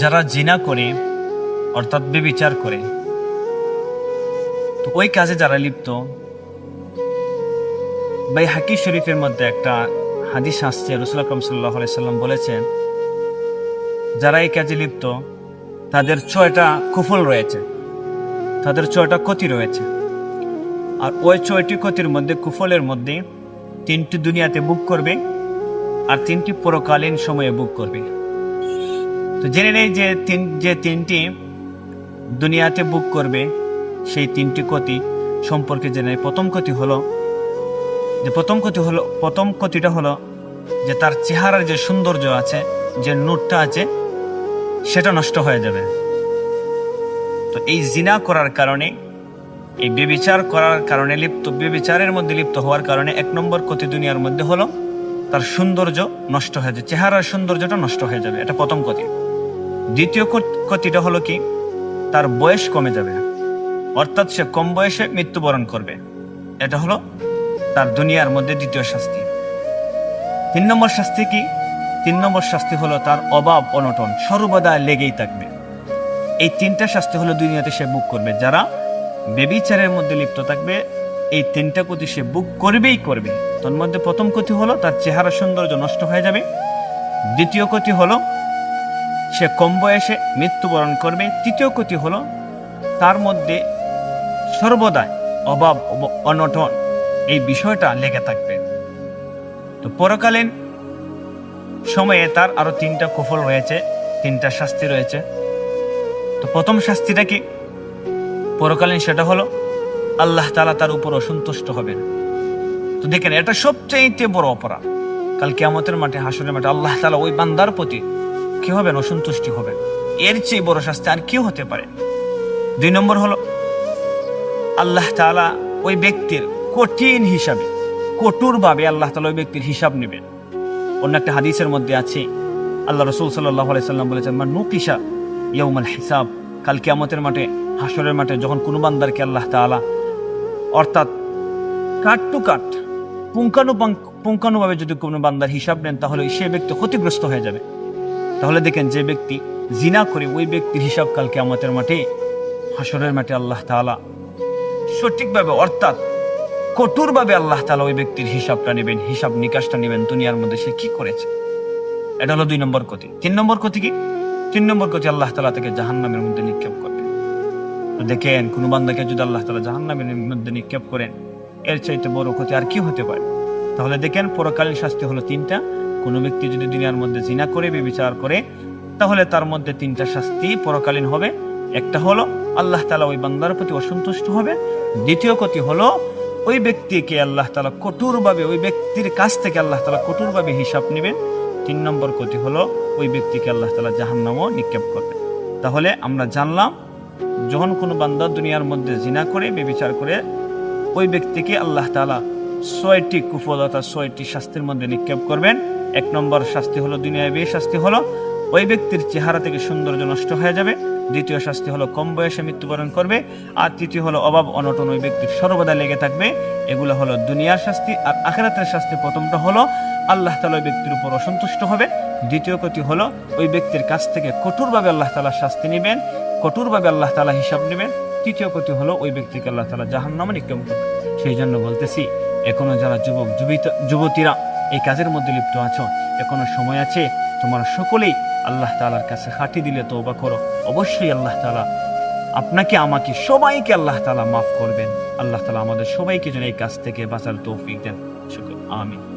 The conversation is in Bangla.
যারা জিনা করে, অর্থাৎ বেবিচার করে, তো ওই কাজে যারা লিপ্ত, ভাই হাকি শরীফের মধ্যে একটা হাদিস আসছে, রসুল আকরম সাল্লাহ সাল্লাম বলেছেন, যারা এই কাজে লিপ্ত, তাদের ছয়টা কুফল রয়েছে, তাদের ছয়টা ক্ষতি রয়েছে, আর ওই ছয়টি ক্ষতির মধ্যে কুফলের মধ্যে তিনটি দুনিয়াতে বুক করবে, আর তিনটি পরকালীন সময়ে বুক করবে। তো জেনে নেই যে তিন, যে তিনটি দুনিয়াতে বুক করবে, সেই তিনটি ক্ষতি সম্পর্কে জেনে নেই। প্রথম ক্ষতি হলো, যে প্রথম ক্ষতি হলো, প্রথম ক্ষতিটা হলো যে তার চেহারার যে সৌন্দর্য আছে, যে নোটটা আছে, সেটা নষ্ট হয়ে যাবে। তো এই জিনা করার কারণে, এই বেবিচার করার কারণে, লিপ্ত বেবিচারের মধ্যে লিপ্ত হওয়ার কারণে এক নম্বর ক্ষতি দুনিয়ার মধ্যে হলো, তার সৌন্দর্য নষ্ট হয়ে যাবে চেহারার সৌন্দর্যটা নষ্ট হয়ে যাবে। এটা প্রথম ক্ষতি। দ্বিতীয় ক্ষত- ক্ষতিটা হলো কি? তার বয়স কমে যাবে। অর্থাৎ সে কম বয়সে মৃত্যুবরণ করবে। এটা হলো তার দুনিয়ার মধ্যে দ্বিতীয় শাস্তি। তিন নম্বর শাস্তি কি? তিন নম্বর শাস্তি হলো তার অভাব অনটন, সর্বদা লেগেই থাকবে। এই তিনটা শাস্তি হলো দুনিয়াতে সে বুক করবে। যারা বেবিচারের মধ্যে লিপ্ত থাকবে, এই তিনটা ক্ষতি সে বুক করবেই করবে। তার মধ্যে প্রথম ক্ষতি হলো তার চেহারা সৌন্দর্য নষ্ট হয়ে যাবে। দ্বিতীয় ক্ষতি হলো সে কম বয়সে মৃত্যুবরণ করবে। তৃতীয় ক্ষতি হলো, তার মধ্যে সর্বদা অভাব অনটন, এই বিষয়টা লেগে থাকবে। তো পরকালীন সময়ে তার আরও তিনটা কুফল রয়েছে, তিনটা শাস্তি রয়েছে। তো প্রথম শাস্তিটা কি? পরকালীন সেটা হলো, আল্লাহ তালা তার উপর অসন্তুষ্ট হবেন। তো দেখেন, এটা সবচেয়ে বড় অপরাধ। কাল কেয়ামতের মাঠে, হাসুরের মাঠে আল্লাহ তালা ওই বান্দার প্রতি কি হবেন, অসন্তুষ্টি হবেন। এর চেয়ে বড় শাস্তি আর কি হতে পারে দুই নম্বর হলো, আল্লাহ তালা ওই ব্যক্তির কঠিন হিসাবে, কঠোরভাবে আল্লাহ তালা ওই ব্যক্তির হিসাব নেবেন। অন্য একটা হাদিসের মধ্যে আছে, আল্লাহ রসুল সাল্লাহ সাল্লাম বলেছেন, মান নুকিসা ইয়ৌমাল হিসাব। কাল কিয়ামতের মাঠে হাসরের মাঠে যখন কোনো বান্দারকে আল্লাহ তাআলা অর্থাৎ কাট টু কাট পুঙ্খানু পুঙ্খানুভাবে যদি কোনো বান্দার হিসাব নেন, তাহলে সে ব্যক্তি ক্ষতিগ্রস্ত হয়ে যাবে। তাহলে দেখেন যে ব্যক্তি জিনা করে ওই ব্যক্তির হিসাব কাল কিয়ামতের মাঠে হাসরের মাঠে আল্লাহ তাআলা সঠিকভাবে, অর্থাৎ কঠোরভাবে আল্লাহ তাআলা ওই ব্যক্তির হিসাবটা নেবেন, হিসাব নিকাশটা নেবেন দুনিয়ার মধ্যে সে কি করেছে? এটা হলো দুই নম্বর ক্ষতি। তিন নম্বর ক্ষতি কি? তিন নম্বর ক্ষতি আল্লাহ তালা তাকে জাহান্নামের মধ্যে নিক্ষেপ করবে। দেখেন, কোনো বান্দাকে যদি আল্লাহ তালা জাহান্নামের মধ্যে নিক্ষেপ করেন, এর চাইতে বড় ক্ষতি আর কি হতে পারে? তাহলে দেখেন, পরকালীন শাস্তি হলো তিনটা কোনো ব্যক্তি যদি দুনিয়ার মধ্যে জিনা করে, বিবিচার করে, তাহলে তার মধ্যে তিনটা শাস্তি পরকালীন হবে। একটা হলো, আল্লাহ তালা ওই বান্দার প্রতি অসন্তুষ্ট হবে। দ্বিতীয় ক্ষতি হলো, ওই ব্যক্তিকে আল্লাহ তালা কঠোরভাবে, ওই ব্যক্তির কাছ থেকে আল্লাহ তালা কঠোরভাবে হিসাব নেবেন। তিন নম্বর ক্ষতি হলো, ওই ব্যক্তিকে আল্লাহ তালা জাহান্নামও নিক্ষেপ করবে। তাহলে আমরা জানলাম, যখন কোনো বান্দা দুনিয়ার মধ্যে জিনা করে, বেবিচার করে, ওই ব্যক্তিকে আল্লাহ তালা ছয়টি কুফলতা ছয়টি শাস্তির মধ্যে নিক্ষেপ করবেন। এক নম্বর শাস্তি হলো দুনিয়ায়, বে শাস্তি হলো ওই ব্যক্তির চেহারা থেকে সৌন্দর্য নষ্ট হয়ে যাবে। দ্বিতীয় শাস্তি হলো কম বয়সে মৃত্যুবরণ করবে। আর তৃতীয় হলো অভাব, অনটন ওই ব্যক্তির সর্বদা লেগে থাকবে। এগুলো হলো দুনিয়ার শাস্তি আর আখেরাতের শাস্তি। প্রথমটা হলো আল্লাহ তালা ওই ব্যক্তির উপর অসন্তুষ্ট হবে। দ্বিতীয় ক্ষতি হলো ওই ব্যক্তির কাছ থেকে কঠোরভাবে আল্লাহ তালা শাস্তি নেবেন, কঠোরভাবে আল্লাহ তালা হিসাব নেবেন। তৃতীয় ক্ষতি হলো ওই ব্যক্তিকে আল্লাহ তালা জাহান নামে নিক্ষেপ করবে। সেই জন্য বলতেছি, এখনও যারা যুবক, যুবিত- যুবতীরা এই কাজের মধ্যে লিপ্ত আছো? এখনও সময় আছে? তোমরা সকলেই আল্লাহ তালার কাছে হাঁটি দিলে তোবা করো। অবশ্যই আল্লাহ তালা আপনাকে, আমাকে, সবাইকে আল্লাহ তালা মাফ করবেন। আল্লাহ তালা আমাদের সবাইকে যেন এই কাজ থেকে বাঁচার তৌফিক দেন। আমিন।